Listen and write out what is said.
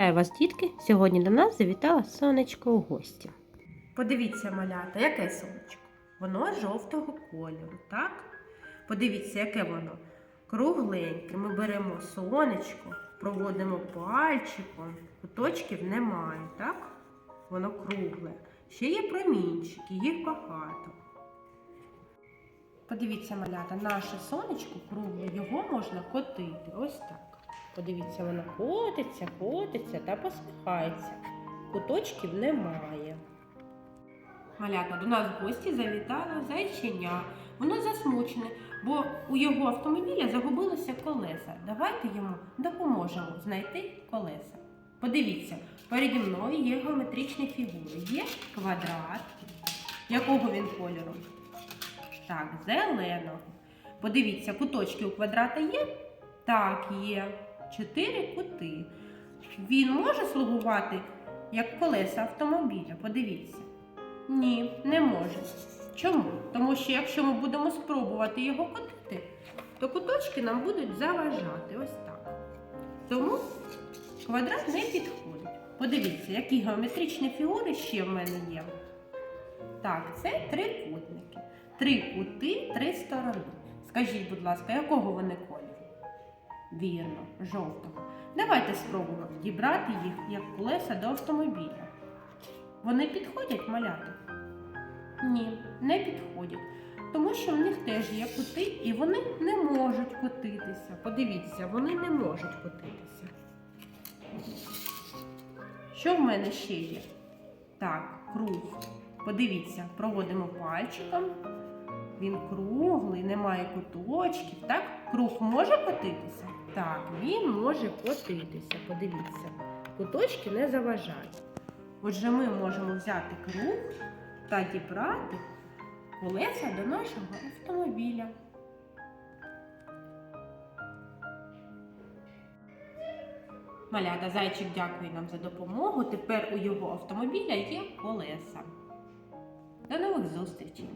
Вітаю вас, дітки! Сьогодні до нас завітала сонечко у гості. Подивіться, малята, яке сонечко? Воно жовтого кольору, так? Подивіться, яке воно кругленьке. Ми беремо сонечко, проводимо пальчиком, куточків немає, так? Воно кругле. Ще є промінчики, їх багато. Подивіться, малята, наше сонечко кругле, його можна котити. Ось так. Подивіться, воно котиться, котиться та посміхається. Куточків немає. Малята, до нас в гості завітало зайченя. Воно засмучене, бо у його автомобіля загубилося колеса. Давайте йому допоможемо знайти колеса. Подивіться, переді мною є геометричні фігури. Є квадрат. Якого він кольору? Так, зеленого. Подивіться, куточки у квадрата є? Так, є. Чотири кути. Він може слугувати як колеса автомобіля. Подивіться. Ні, не може. Чому? Тому що якщо ми будемо спробувати його котити, то куточки нам будуть заважати. Ось так. Тому квадрат не підходить. Подивіться, які геометричні фігури ще в мене є. Так, це трикутники. Три кути, три сторони. Скажіть, будь ласка, якого вони кольору? Вірно, жовтого. Давайте спробуємо дібрати їх як колеса до автомобіля. Вони підходять малята? Ні, не підходять. Тому що в них теж є кути, і вони не можуть котитися. Подивіться, вони не можуть котитися. Що в мене ще є? Так, круг. Подивіться, проводимо пальчиком. Він круглий, немає куточків. Так? Круг може котитися? Так, він може котитися. Подивіться. Куточки не заважають. Отже, ми можемо взяти круг та дібрати колеса до нашого автомобіля. Малята, зайчик дякує нам за допомогу. Тепер у його автомобіля є колеса. До нових зустрічей!